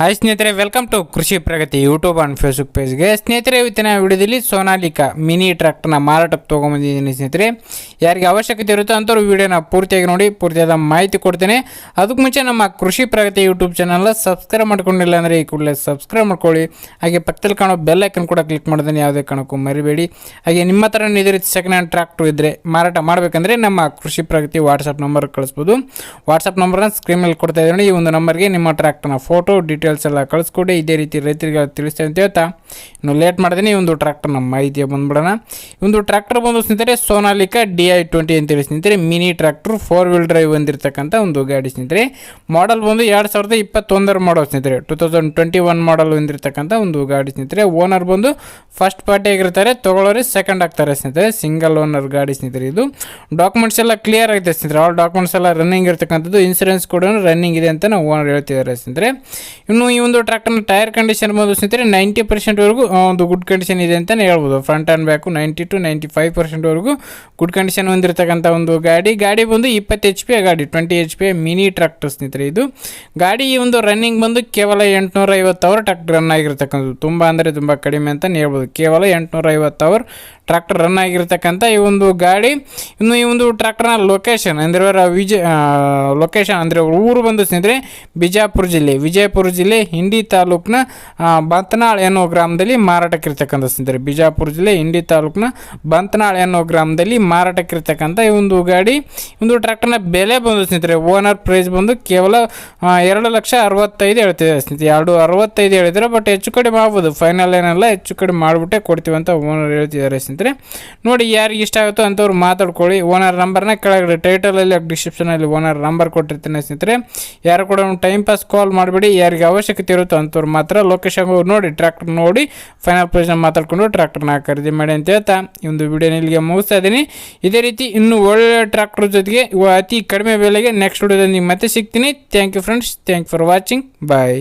Hi ಸ್ನೇಹಿತರೆ welcome to Krishi Pragati YouTube and Facebook ಪೇಜ್ಗೆ ಸ್ನೇಹಿತರೆ, ಇವತ್ತಿನ ವಿಡಿಯೋದಲ್ಲಿ ಸೋನಾಲಿಕಾ ಮಿನಿ ಟ್ರ್ಯಾಕ್ಟರ್ನ ಮಾರಾಟಕ್ಕೆ ತೊಗೊಂಬಂದಿದ್ದೀನಿ ಸ್ನೇಹಿತರೆ. ಯಾರಿಗೆ ಅವಶ್ಯಕತೆ ಇರುತ್ತೋ ಅಂಥವ್ರು ವಿಡಿಯೋನ ಪೂರ್ತಿಯಾಗಿ ನೋಡಿ, ಪೂರ್ತಿಯಾದ ಮಾಹಿತಿ ಕೊಡ್ತೇನೆ. ಅದಕ್ಕೆ ಮುಂಚೆ ನಮ್ಮ ಕೃಷಿ ಪ್ರಗತಿ ಯೂಟ್ಯೂಬ್ ಚಾನಲ್ನ ಸಬ್ಸ್ಕ್ರೈಬ್ ಮಾಡ್ಕೊಂಡಿಲ್ಲ ಅಂದರೆ ಈ ಕೂಡಲೇ ಸಬ್ಸ್ಕ್ರೈಬ್ ಮಾಡ್ಕೊಳ್ಳಿ. ಹಾಗೆ ಪಕ್ಕದಲ್ಲಿ ಕಾಣೋ ಬೆಲ್ ಐಕನ್ ಕೂಡ ಕ್ಲಿಕ್ ಮಾಡೋದನ್ನು ಯಾವುದೇ ಕಾರಣಕ್ಕೂ ಮರಿಬೇಡಿ. ಹಾಗೆ ನಿಮ್ಮ ಹತ್ರ ಇದೇ ರೀತಿ ಸೆಕೆಂಡ್ ಹ್ಯಾಂಡ್ ಟ್ರ್ಯಾಕ್ಟರ್ ಇದ್ದರೆ ಮಾರಾಟ ಮಾಡಬೇಕಂದ್ರೆ ನಮ್ಮ ಕೃಷಿ ಪ್ರಗತಿ ವಾಟ್ಸಪ್ ನಂಬರ್ ಕಳಿಸ್ಬೋದು. ವಾಟ್ಸಪ್ ನಂಬರ್ನ ಸ್ಕ್ರೀನ್ ಮೇಲೆ ಕೊಡ್ತಾ ಇದ್ದೀನಿ. ಈ ಒಂದು ನಂಬರ್ಗೆ ನಿಮ್ಮ ಟ್ರ್ಯಾಕ್ಟರ್ನ ಫೋಟೋ ಡೀಟೇಲ್ಸ್ ಎಲ್ಲ ಕಳಿಸ್ಕೊಡಿ ಇದೇ ರೀತಿ ರೈತರಿಗೆ ತಿಳಿಸ್ತೇವೆ ಅಂತ ಹೇಳ್ತಾ, ಇನ್ನು ಲೇಟ್ ಮಾಡ್ದೇನೆ ಈ ಒಂದು ನಮ್ಮ ಮಾಹಿತಿಯ ಬಂದ್ಬಿಡೋಣ. ಒಂದು ಟ್ರ್ಯಾಕ್ಟರ್ ಬಂದು ಸ್ನೇಹಿತರೆ, ಸೋನಾಲಿಕಾ ಡಿ ಐ ಟ್ವೆಂಟಿ ಅಂತೇಳಿ ಸ್ನೇಹಿತರೆ mini tractor four wheel drive ಹೊಂದಿರತಕ್ಕಂಥ ಒಂದು ಗಾಡಿ ಸ್ನೇಹಿತರೆ. ಮಾಡಲ್ ಬಂದು ಎರಡು ಸಾವಿರದ ಇಪ್ಪತ್ತೊಂದರ ಮಾಡಲ್ ಸ್ನೇಹಿತರೆ two thousand twenty one model ಹೊಂದಿರತಕ್ಕಂಥ ಒಂದು ಗಾಡಿ ಸ್ನೇಹಿತರೆ. ಓನರ್ ಬಂದು ಫಸ್ಟ್ ಪಾರ್ಟಿ ಆಗಿರ್ತಾರೆ ತೊಗೊಳೋರಿ ಸೆಕೆಂಡ್ ಆಗ್ತಾರೆ ಸ್ನೇಹಿತರೆ ಸಿಂಗಲ್ ಓನರ್ ಗಾಡಿ ಸ್ನೇಹಿತರೆ ಇದು. ಡಾಕ್ಯುಮೆಂಟ್ಸ್ ಎಲ್ಲ ಕ್ಲಿಯರ್ ಆಗಿದೆ ಸ್ನೇಹಿತರೆ ಆಲ್ ಡಾಕ್ಯುಮೆಂಟ್ಸ್ ಎಲ್ಲ ರನ್ನಿಂಗ್ ಇರತಕ್ಕಂಥದ್ದು ಇನ್ಸೂರೆನ್ಸ್ ಕೂಡ ರನ್ನಿಂಗ್ ಇದೆ ಅಂತ ಓನರ್ ಹೇಳ್ತಿದ್ದಾರೆ ಸ್ನೇಹಿತರೆ. ಇನ್ನು ಈ ಒಂದು ಟ್ರ್ಯಾಕ್ಟರ್ನ ಟೈರ್ ಕಂಡೀಷನ್ ಬಂದು ಸ್ನೇಹಿತರೆ ನೈಂಟಿ ಪರ್ಸೆಂಟ್ವರೆಗೂ ಒಂದು ಗುಡ್ ಕಂಡೀಷನ್ ಇದೆ ಅಂತಲೇ ಹೇಳ್ಬೋದು. Front and back ninety to ninety five ಪರ್ಸೆಂಟ್ವರೆಗೂ good condition ಹೊಂದಿರತಕ್ಕಂಥ ಒಂದು ಗಾಡಿ. ಗಾಡಿ ಬಂದು ಇಪ್ಪತ್ತು ಎಚ್ ಪಿ ಗಾಡಿ twenty H P mini tractor ಸ್ನೇಹಿತರೆ ಇದು. ಗಾಡಿ ಈ ಒಂದು ರನ್ನಿಂಗ್ ಬಂದು ಕೇವಲ ಎಂಟುನೂರ ಐವತ್ತು ಅವರ್ ಟ್ರ್ಯಾಕ್ಟರ್ ರನ್ ಆಗಿರ್ತಕ್ಕಂಥದ್ದು. ತುಂಬ ಅಂದರೆ ತುಂಬ ಕಡಿಮೆ ಅಂತಲೇ ಹೇಳ್ಬೋದು. ಕೇವಲ ಎಂಟುನೂರ ಐವತ್ತು ಅವರ್ ಟ್ರ್ಯಾಕ್ಟರ್ ರನ್ ಆಗಿರ್ತಕ್ಕಂಥ ಈ ಒಂದು ಗಾಡಿ. ಇನ್ನು ಈ ಒಂದು ಟ್ರ್ಯಾಕ್ಟರ್ನ ಲೊಕೇಶನ್ ಅಂದರೆ ವಿಜಯ ಲೊಕೇಶನ್ ಅಂದರೆ ಊರು ಬಂದು ಸ್ನೇಹಿತರೆ ಬಿಜಾಪುರ ಜಿಲ್ಲೆ. ವಿಜಯಪುರ ಜಿಲ್ಲೆ ಹಿಂಡಿ ತಾಲೂಕಿನ ಬಂತನಾಳ್ ಎನ್ನೋ ಗ್ರಾಮದಲ್ಲಿ ಮಾರಾಟಕ್ಕಿರ್ತಕ್ಕಂಥ ಸ್ನೇಹಿತರೆ. ಬಿಜಾಪುರ ಜಿಲ್ಲೆ ಹಿಂಡಿ ತಾಲೂಕಿನ ಬಂತನಾಳ್ ಎನ್ನೋ ಗ್ರಾಮದಲ್ಲಿ ಮಾರಾಟಕ್ಕಿರ್ತಕ್ಕಂಥ ಈ ಒಂದು ಗಾಡಿ. ಒಂದು ಟ್ರ್ಯಾಕ್ಟರ್ನ ಬೆಲೆ ಬಂದು ಸ್ನೇಹಿತರೆ, ಓನರ್ ಪ್ರೈಸ್ ಬಂದು ಕೇವಲ ಎರಡು ಲಕ್ಷ ಅರವತ್ತೈದು ಹೇಳ್ತಿದೆ ಸ್ನೇಹಿತರೆ. ಎರಡು ಅರವತ್ತೈದು ಹೇಳಿದರೆ ಬಟ್ ಹೆಚ್ಚು ಕಡಿಮೆ ಆಗ್ಬೋದು. ಫೈನಲ್ ಏನಲ್ಲ ಹೆಚ್ಚು ಕಡಿಮೆ ಮಾಡಿಬಿಟ್ಟೆ ಕೊಡ್ತೀವಿ ಅಂತ ಓನರ್ ಹೇಳ್ತಿದ್ದಾರೆ ಸ್ನೇಹಿತರೆ. ನೋಡಿ, ಯಾರಿಗೆ ಇಷ್ಟ ಆಗುತ್ತೋ ಅಂಥವ್ರು ಮಾತಾಡ್ಕೊಳ್ಳಿ. ಓನರ್ ನಂಬರ್ನ ಕೆಳಗಡೆ ಟೈಟಲಲ್ಲಿ ಡಿಸ್ಕ್ರಿಪ್ಷನಲ್ಲಿ ಓನರ್ ನಂಬರ್ ಕೊಟ್ಟಿರ್ತೀನಿ ಸ್ನೇಹಿತರೆ. ಯಾರು ಕೂಡ ಟೈಮ್ ಪಾಸ್ ಕಾಲ್ ಮಾಡಿಬಿಡಿ. ಯಾರಿಗೆ ಅವಶ್ಯಕತೆ ಇರುತ್ತೋ ಅಂಥವ್ರು ಮಾತ್ರ ಲೊಕೇಶನ್ ನೋಡಿ ಟ್ರ್ಯಾಕ್ಟರ್ ನೋಡಿ ಫೈನಲ್ ಪ್ರೈಸ್ನ ಮಾತಾಡ್ಕೊಂಡು ಟ್ರ್ಯಾಕ್ಟರ್ನ ಖರೀದಿ ಮಾಡಿ ಅಂತ ಹೇಳ್ತಾ ಈ ಒಂದು ವಿಡಿಯೋನ ಇಲ್ಲಿಗೆ ಮುಗಿಸ್ತಾ ಇದ್ದೀನಿ. ಇದೇ ರೀತಿ ಇನ್ನೂ ಒಳ್ಳೆಯ ಟ್ರ್ಯಾಕ್ಟರ್ ಜೊತೆಗೆ ಅತಿ ಕಡಿಮೆ ಬೆಲೆಗೆ ನೆಕ್ಸ್ಟ್ ವಿಡಿಯೋದಲ್ಲಿ ಮತ್ತೆ ಸಿಗ್ತೀನಿ. Thank you friends thank for watching bye